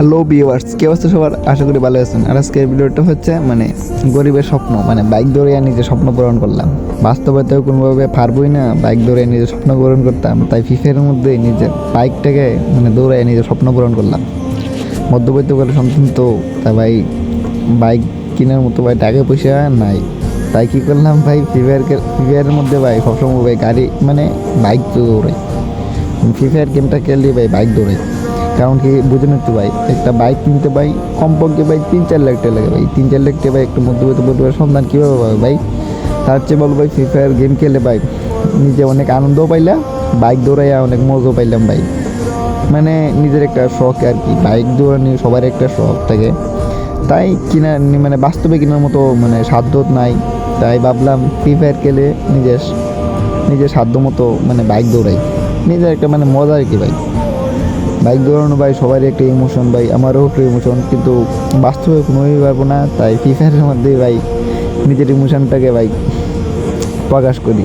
Hello viewers কে অবস্থা সবার আশা করি ভালো আছেন। আর আজকের ভিডিওটা হচ্ছে মানে গরিবের স্বপ্ন মানে বাইক দৌড়িয়ে নিজের স্বপ্ন পূরণ করলাম। বাস্তবতায় কোনোভাবে পারবই না বাইক দৌড়িয়ে নিজের স্বপ্ন পূরণ করতাম। তাই ফিফের মধ্যে নিজের বাইকটাকে মানে দৌড়াই নিজের স্বপ্ন পূরণ করলাম। মধ্যবিত্ত করে সন্তান তো তাই ভাই বাইক কেনার মতো ভাই টাকা পয়সা নাই। তাই কী করলাম ভাই ফ্রি ফায়ারের মধ্যে ভাই সবসময় ভাই গাড়ি মানে বাইক তো দৌড়াই ফ্রি ফায়ার গেমটা খেললে ভাই বাইক দৌড়াই কারণ কি বুঝে নিতে ভাই, একটা বাইক কিনতে ভাই, কমপক্ষে ভাই তিন চার লাখ টাকা লাগে ভাই। তিন চার লাখ টাকা ভাই একটা মধ্যবিত্ত পরিবারের সন্ধান কীভাবে পাবে ভাই? তার চেয়ে বলব ভাই ফ্রি ফায়ার গেম খেলে ভাই, নিজে অনেক আনন্দও পাইলাম বাইক দৌড়াইয়া অনেক মজাও পাইলাম ভাই। মানে নিজের একটা শখ আর কি বাইক দৌড়ানি সবার একটা শখ থাকে। তাই কিনা মানে বাস্তবে কেনার মতো মানে সাধ্য নাই। তাই ভাবলাম ফ্রি ফায়ার খেলে নিজের নিজের সাধ্য মতো মানে বাইক দৌড়াই। নিজের একটা মানে মজা আর কি ভাই। বাইক দৌড়ানো ভাই, সবারই একটা ইমোশন ভাই, আমারও একটা ইমোশন কিন্তু বাস্তবে কোনোই পারব না, তাই ফ্রি ফায়ারের মধ্যে ভাই নিজের ইমোশনটাকে ভাই প্রকাশ করি।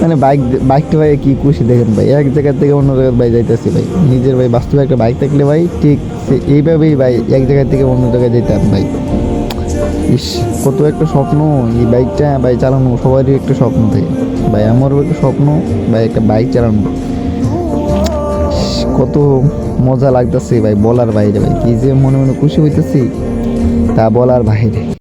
মানে বাইক বাইকটা ভাই কী খুশি দেখেন ভাই, এক জায়গার থেকে অন্য জায়গায় ভাই যাইতেছি ভাই, নিজের ভাই বাস্তবে একটা বাইক থাকলে ভাই ঠিক সে- এইভাবেই ভাই এক জায়গা থেকে অন্য জায়গায় যেতাম ভাই। ইস, কত একটা স্বপ্ন, এই বাইকটা ভাই চালানো সবারই একটা স্বপ্ন থাকে। ভাই, আমারও একটা স্বপ্ন, ভাই একটা বাইক চালানো। কত মজা লাগতেছে ভাই, বলার বাইরে ভাই। কি যে মনে মনে খুশি হইতেছি, তা বলার বাইরে।